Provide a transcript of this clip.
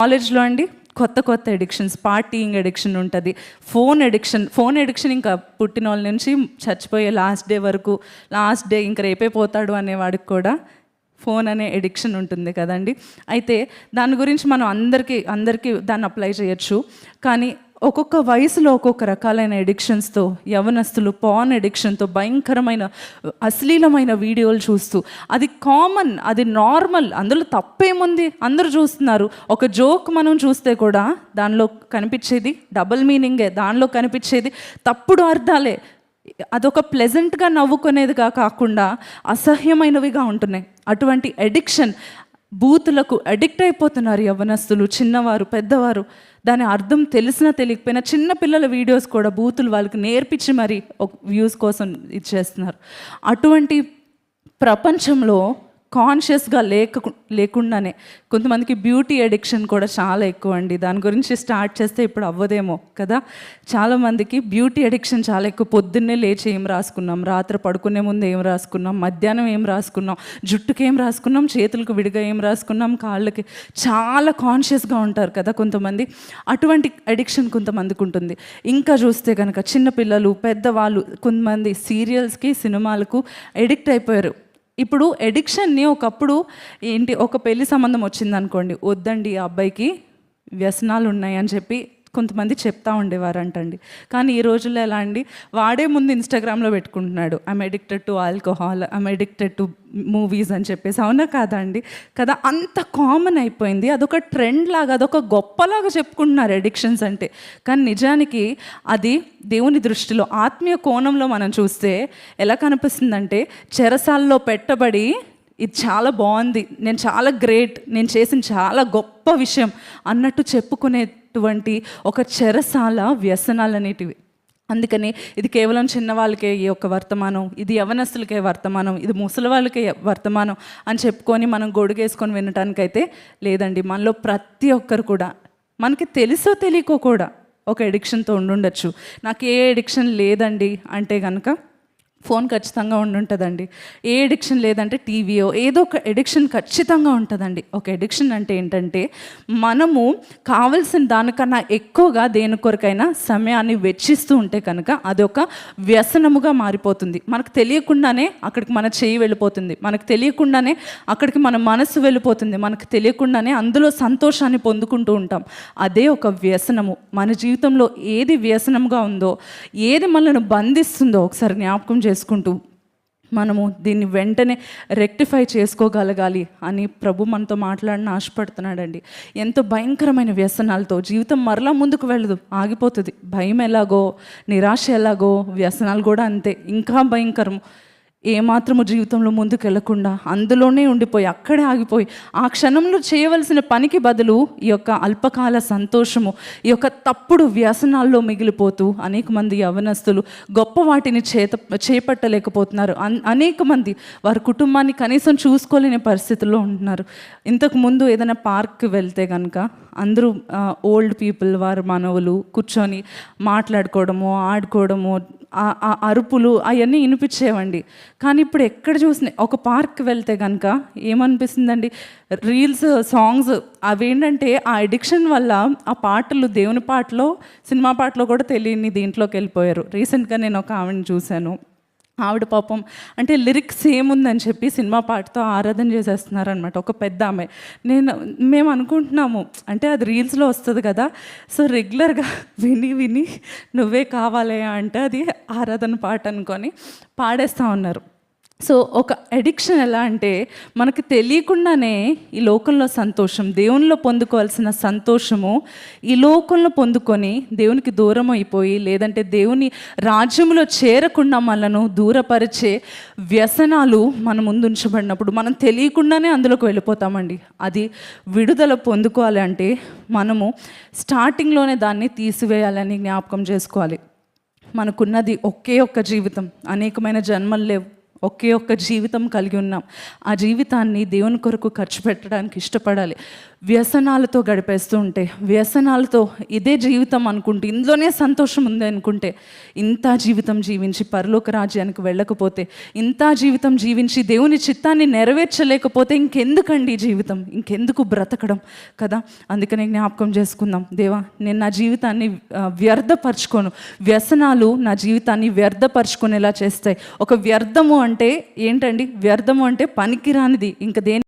కాలేజ్లో అండి కొత్త కొత్త ఎడిక్షన్స్ పార్టీయింగ్ ఎడిక్షన్ ఉంటుంది. ఫోన్ ఎడిక్షన్ ఫోన్ ఎడిక్షన్ ఇంకా పుట్టిన వాళ్ళ నుంచి చచ్చిపోయే లాస్ట్ డే వరకు లాస్ట్ డే ఇంకా రేపే పోతాడు అనేవాడికి కూడా ఫోన్ అనే ఎడిక్షన్ ఉంటుంది కదండి. అయితే దాని గురించి మనం అందరికీ అందరికీ దాన్ని అప్లై చేయొచ్చు. కానీ ఒక్కొక్క వయసులో ఒక్కొక్క రకాలైన ఎడిక్షన్స్తో యవనస్తులు పాన్ ఎడిక్షన్తో భయంకరమైన అశ్లీలమైన వీడియోలు చూస్తూ అది కామన్ అది నార్మల్ అందులో తప్పేముంది? అందరూ చూస్తున్నారు. ఒక జోక్ మనం చూస్తే కూడా దానిలో కనిపించేది డబుల్ మీనింగే దానిలో కనిపించేది తప్పుడు అర్థాలే. అదొక ప్లెజెంట్గా నవ్వుకునేదిగా కాకుండా అసహ్యమైనవిగా ఉంటున్నాయి. అటువంటి ఎడిక్షన్ బూతులకు అడిక్ట్ అయిపోతున్నారు యవ్వనస్తులు చిన్నవారు పెద్దవారు. దాని అర్థం తెలిసినా తెలియకపోయినా చిన్న పిల్లల వీడియోస్ కూడా బూతులు వాళ్ళకి నేర్పించి మరి ఒక వ్యూస్ కోసం ఇచ్చేస్తున్నారు. అటువంటి ప్రపంచంలో కాన్షియస్గా లేక లేకుండానే. కొంతమందికి బ్యూటీ అడిక్షన్ కూడా చాలా ఎక్కువ అండి దాని గురించి స్టార్ట్ చేస్తే ఇప్పుడు అవ్వదేమో కదా. చాలామందికి బ్యూటీ అడిక్షన్ చాలా ఎక్కువ. పొద్దున్నే లేచి ఏం రాసుకున్నాం? రాత్రి పడుకునే ముందు ఏం రాసుకున్నాం? మధ్యాహ్నం ఏం రాసుకున్నాం? జుట్టుకి ఏం రాసుకున్నాం? చేతులకు విడిగా ఏం రాసుకున్నాం? కాళ్ళకి చాలా కాన్షియస్గా ఉంటారు కదా కొంతమంది. అటువంటి అడిక్షన్ కొంతమందికి ఉంటుంది. ఇంకా చూస్తే కనుక చిన్నపిల్లలు పెద్దవాళ్ళు కొంతమంది సీరియల్స్కి సినిమాలకు ఎడిక్ట్ అయిపోయారు. ఇప్పుడు ఎడిక్షన్ని ఒకప్పుడు ఏంటి ఒక పెళ్ళి సంబంధం వచ్చింది అనుకోండి వద్దండి ఆ అబ్బాయికి వ్యసనాలు ఉన్నాయని చెప్పి కొంతమంది చెప్తా ఉండేవారంటండి. కానీ ఈ రోజుల్లో ఎలా అండి? వాడే ముందు ఇన్స్టాగ్రామ్లో పెట్టుకుంటున్నాడు. I'm addicted to alcohol I'm addicted to movies అని చెప్పేసి. అవునా కాదా అండి? కదా అంత కామన్ అయిపోయింది. అదొక ట్రెండ్ లాగా అదొక గొప్పలాగా చెప్పుకుంటున్నారు ఎడిక్షన్స్ అంటే. కానీ నిజానికి అది దేవుని దృష్టిలో ఆత్మీయ కోణంలో మనం చూస్తే ఎలా కనిపిస్తుందంటే చెరసాల్లో పెట్టబడి ఇది చాలా బాగుంది. నేను చాలా గ్రేట్. నేను చేసిన చాలా గొప్ప విషయం అన్నట్టు చెప్పుకునే అనేటువంటి ఒక చెరసాల వ్యసనాలు అనేటివి. అందుకని ఇది కేవలం చిన్నవాళ్ళకే ఈ యొక్క వర్తమానం ఇది యవనస్తులకే వర్తమానం ఇది ముసలి వాళ్ళకే వర్తమానం అని చెప్పుకొని మనం గొడుగేసుకొని వినటానికైతే లేదండి. మనలో ప్రతి ఒక్కరు కూడా మనకి తెలుసో తెలియకో కూడా ఒక ఎడిక్షన్తో ఉండుండొచ్చు. నాకు ఏ ఎడిక్షన్ లేదండి అంటే కనుక ఫోన్ ఖచ్చితంగా ఉండుంటుందండి. ఏ ఎడిక్షన్ లేదంటే టీవీయో ఏదో ఒక ఎడిక్షన్ ఖచ్చితంగా ఉంటుందండి. ఒక ఎడిక్షన్ అంటే ఏంటంటే మనము కావలసిన దానికన్నా ఎక్కువగా దేని కొరకైనా సమయాన్ని వెచ్చిస్తూ ఉంటే కనుక అది ఒక వ్యసనముగా మారిపోతుంది. మనకు తెలియకుండానే అక్కడికి మన చేయి వెళ్ళిపోతుంది. మనకు తెలియకుండానే అక్కడికి మన మనసు వెళ్ళిపోతుంది. మనకు తెలియకుండానే అందులో సంతోషాన్ని పొందుకుంటూ ఉంటాం. అదే ఒక వ్యసనము. మన జీవితంలో ఏది వ్యసనంగా ఉందో ఏది మనల్ని బంధిస్తుందో ఒకసారి జ్ఞాపకం చేసుకుంటూ మనము దీన్ని వెంటనే రెక్టిఫై చేసుకోగలగాలి అని ప్రభు మనతో మాట్లాడిన ఆశపడుతున్నాడండి. ఎంతో భయంకరమైన వ్యసనాలతో జీవితం మరలా ముందుకు వెళ్ళదు ఆగిపోతుంది. భయం ఎలాగో నిరాశ ఎలాగో వ్యసనాలు కూడా అంతే. ఇంకా భయంకరం. ఏమాత్రము జీవితంలో ముందుకు వెళ్ళకుండా అందులోనే ఉండిపోయి అక్కడే ఆగిపోయి ఆ క్షణంలో చేయవలసిన పనికి బదులు ఈ యొక్క అల్పకాల సంతోషము ఈ యొక్క తప్పుడు వ్యసనాల్లో మిగిలిపోతూ అనేక మంది యవనస్తులు గొప్ప వాటిని చేత చేపట్టలేకపోతున్నారు. అన్- అనేక మంది వారి కుటుంబాన్ని కనీసం చూసుకోలేని పరిస్థితుల్లో ఉంటున్నారు. ఇంతకు ముందు ఏదైనా పార్క్కి వెళ్తే కనుక అందరూ ఓల్డ్ పీపుల్ వారు మనవులు కూర్చొని మాట్లాడుకోవడము ఆడుకోవడము అరుపులు అవన్నీ వినిపించేవండి. కానీ ఇప్పుడు ఎక్కడ చూసినా ఒక పార్క్ వెళ్తే కనుక ఏమనిపిస్తుందండి? రీల్స్ సాంగ్స్ అవేంటంటే ఆ ఎడిక్షన్ వల్ల ఆ పాటలు దేవుని పాటలో సినిమా పాటలో కూడా తెలియని దీంట్లోకి వెళ్ళిపోయారు. రీసెంట్గా నేను ఒక ఆవిడని చూశాను. ఆవిడ పాపం అంటే లిరిక్స్ ఏముందని చెప్పి సినిమా పాటతో ఆరాధన చేసేస్తున్నారనమాట ఒక పెద్ద ఆమె నేను మేము అనుకుంటున్నాము అంటే అది రీల్స్లో వస్తుంది కదా సో రెగ్యులర్గా విని విని నువ్వే కావాలి అంటే అది ఆరాధన పాట అనుకొని పాడేస్తూ ఉన్నారు. సో ఒక అడిక్షన్ ఎలా అంటే మనకు తెలియకుండానే ఈ లోకంలో సంతోషం దేవునిలో పొందుకోవాల్సిన సంతోషము ఈ లోకంలో పొందుకొని దేవునికి దూరం అయిపోయి లేదంటే దేవుని రాజ్యంలో చేరకుండా మనను దూరపరిచే వ్యసనాలు మన ముందు ఉంచబడినప్పుడు మనం తెలియకుండానే అందులోకి వెళ్ళిపోతామండి. అది విడుదల పొందుకోవాలి అంటే మనము స్టార్టింగ్లోనే దాన్ని తీసివేయాలని జ్ఞాపకం చేసుకోవాలి. మనకున్నది ఒకే ఒక్క జీవితం అనేకమైన జన్మలు లేవు. ఒకే ఒక్క జీవితం కలిగి ఉన్నాం. ఆ జీవితాన్ని దేవుని కొరకు ఖర్చు పెట్టడానికి ఇష్టపడాలి. వ్యసనాలతో గడిపేస్తూ ఉంటే వ్యసనాలతో ఇదే జీవితం అనుకుంటే ఇందులోనే సంతోషం ఉంది అనుకుంటే ఇంత జీవితం జీవించి పరలోక రాజ్యానికి వెళ్ళకపోతే ఇంత జీవితం జీవించి దేవుని చిత్తాన్ని నెరవేర్చలేకపోతే ఇంకెందుకండి ఈ జీవితం? ఇంకెందుకు బ్రతకడం కదా? అందుకనే జ్ఞాపకం చేసుకుందాం. దేవా నేను నా జీవితాన్ని వ్యర్థపరచుకోను. వ్యసనాలు నా జీవితాన్ని వ్యర్థపరచుకునేలా చేస్తాయి. ఒక వ్యర్థము అంటే ఏంటండి? వ్యర్థము అంటే పనికిరానిది. ఇంకా దేని